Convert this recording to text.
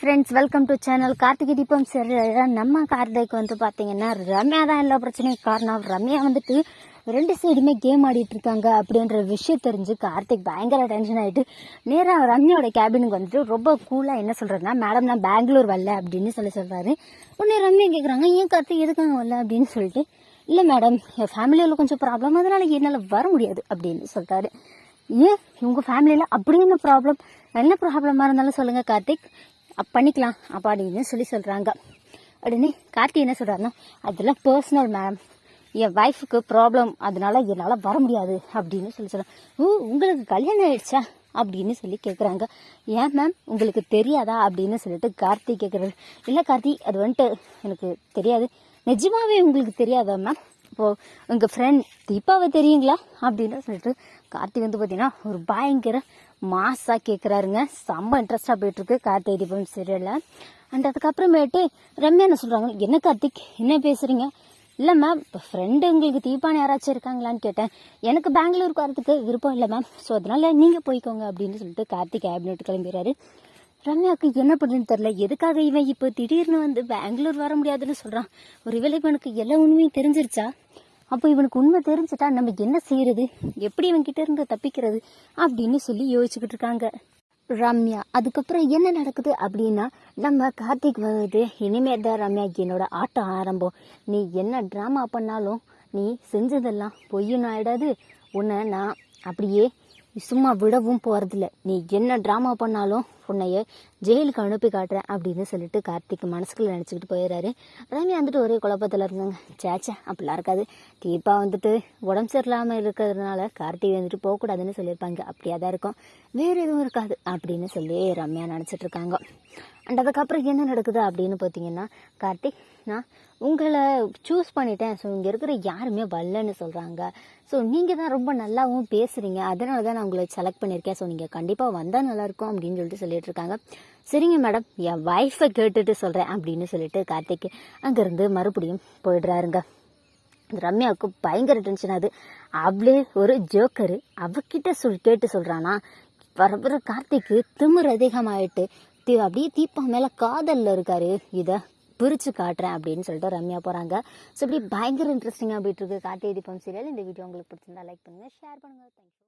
Friends welcome to channel Karthigai Deepam சரி நம்ம கார்த்திகைக்கு வந்து பார்த்தீங்கன்னா ரம்யா தான் எல்லா பிரச்சனையும் காரணம். ரம்யா வந்துட்டு ரெண்டு சைடுமே கேம் ஆடிட்டு இருக்காங்க அப்படின்ற விஷயம் தெரிஞ்சு கார்த்திக் பயங்கர டென்ஷன் ஆகிட்டு நேராக ரம்யாவோட கேபினுக்கு வந்துட்டு ரொம்ப கூலாக என்ன சொல்கிறதுனா மேடம் நான் பெங்களூர் வரல அப்படின்னு சொல்லி சொல்கிறாரு உடனே ரம்யா கேட்குறாங்க ஏன் கார்த்திக் எதுக்காக வரல? அப்படின்னு சொல்லிட்டு இல்லை மேடம் என் ஃபேமிலியில் கொஞ்சம் ப்ராப்ளம் அதனால என்னால் வர முடியாது அப்படின்னு சொல்கிறாரு ஏன்? உங்கள் ஃபேமிலியில் அப்படி என்ன ப்ராப்ளம் என்ன ப்ராப்ளமாக இருந்தாலும் சொல்லுங்கள் கார்த்திக். அப் பண்ணிக்கலாம். அப்படின்னு சொல்லி சொல்கிறாங்க உடனே கார்த்தி என்ன சொல்கிறாருன்னா அதெல்லாம் பர்சனல் மேம் என் ஒய்ஃபுக்கு ப்ராப்ளம் அதனால என்னால் வர முடியாது. அப்படின்னு சொல்லி சொல்கிறேன் ஓ உங்களுக்கு கல்யாணம் ஆயிடுச்சா? அப்படின்னு சொல்லி கேட்குறாங்க ஏன் மேம் உங்களுக்கு தெரியாதா? அப்படின்னு சொல்லிட்டு கார்த்தி கேட்குறாரு இல்லை கார்த்தி அது வந்துட்டு எனக்கு தெரியாது. நிஜமாவே உங்களுக்கு தெரியாதா மேம் இப்போது உங்கள் ஃப்ரெண்ட் தீபாவை தெரியுங்களா? அப்படின்னு சொல்லிட்டு கார்த்திக் வந்து பார்த்தீங்கன்னா ஒரு பயங்கர மாஸாக கேட்குறாருங்க செம்ம இன்ட்ரெஸ்டாக போயிட்டுருக்கு கார்த்திகை தீபம் சீரியலில் அண்ட் அதுக்கப்புறமேட்டு ரம்யா என்ன சொல்கிறாங்க என்ன கார்த்திக்? என்ன பேசுகிறீங்க இல்லை மேம் இப்போ ஃப்ரெண்டு உங்களுக்கு தீபான் யாராச்சும் இருக்காங்களான்னு கேட்டேன். எனக்கு பெங்களூருக்கு வரதுக்கு விருப்பம் இல்லை மேம் ஸோ அதனால் நீங்கள் போய்க்கோங்க அப்படின்னு சொல்லிட்டு கார்த்திக் கேபினெட் கிளம்பிடுறாரு. ரம்யாவுக்கு என்ன பண்ணுன்னு தெரில எதுக்காக இவன் இப்போ திடீர்னு வந்து பெங்களூர் வர முடியாதுன்னு சொல்கிறான் ஒருவேளை இவனுக்கு எல்லா உண்மையும் தெரிஞ்சிருச்சா? அப்போ இவனுக்கு உண்மை தெரிஞ்சிட்டா நம்ம என்ன செய்யறது? எப்படி இவன் கிட்ட இருந்து தப்பிக்கிறது? அப்படின்னு சொல்லி யோசிச்சுக்கிட்டு இருக்காங்க. ரம்யா அதுக்கப்புறம் என்ன நடக்குது அப்படின்னா நம்ம கார்த்திக் வந்து இனிமே தான் ரம்யா என்னோட ஆட்டம் ஆரம்பம். நீ என்ன ட்ராமா பண்ணாலும் நீ செஞ்சதெல்லாம் பொய்யும் ஆயிடாது. உன்னை நான் அப்படியே சும்மா விடவும் போகிறதில்ல நீ என்ன ட்ராமா பண்ணாலும் உன்னைய ஜெயிலுக்கு அனுப்பி காட்டுறேன் அப்படின்னு சொல்லிட்டு கார்த்திக் மனசுக்குள்ள நினச்சிக்கிட்டு போயிடுறாரு. ரம்யா வந்துட்டு ஒரே குழப்பத்தில் இருந்தாங்க. சேச்சே அப்படிலாம் இருக்காது. தீபா வந்துட்டு உடம்பு சரியில்லாமல் இருக்கிறதுனால கார்த்திக் வந்துட்டு போகக்கூடாதுன்னு சொல்லியிருப்பாங்க. அப்படியா தான் இருக்கும். வேறு எதுவும் இருக்காது அப்படின்னு சொல்லி ரம்யா நினச்சிட்டு இருக்காங்க. அண்ட் அதுக்கப்புறம் என்ன நடக்குது அப்படின்னு பார்த்தீங்கன்னா கார்த்திக் நான் உங்களை சூஸ் பண்ணிட்டேன். ஸோ இங்கே இருக்கிற யாருமே வரலன்னு சொல்கிறாங்க ஸோ நீங்கள் தான் ரொம்ப நல்லாவும் பேசுகிறீங்க அதனால தான் நான் உங்களை செலக்ட் பண்ணியிருக்கேன். ஸோ நீங்கள் கண்டிப்பாக வந்தால் நல்லாயிருக்கும் அப்படின்னு சொல்லிட்டு சொல்லி இருக்காங்க சரிங்க மேடம் என் ஒய்ஃபை கேட்டுட்டு சொல்கிறேன் அப்படின்னு சொல்லிட்டு கார்த்திக் அங்கேருந்து மறுபடியும் போயிடுறாருங்க. ரம்யாவுக்கு பயங்கர டென்ஷன் ஆகுது அவளே ஒரு ஜோக்கரு அவகிட்ட சொல் கேட்டு சொல்கிறானா வர வர கார்த்திக்கு திமிர் அதிகமாயிட்டு தீ அப்படியே தீபா மேலே காதலில் இருக்காரு. இதை பிரித்து காட்டுறேன் அப்படின்னு சொல்லிட்டு ரம்யா போகிறாங்க ஸோ இப்படி பயங்கர இன்ட்ரெஸ்டிங்காக போயிட்டு இருக்கு கார்த்திகை தீபம் சீரியல் இந்த வீடியோ உங்களுக்கு பிடிச்சிருந்தா லைக் பண்ணுங்கள் ஷேர் பண்ணுங்கள் தேங்க்யூ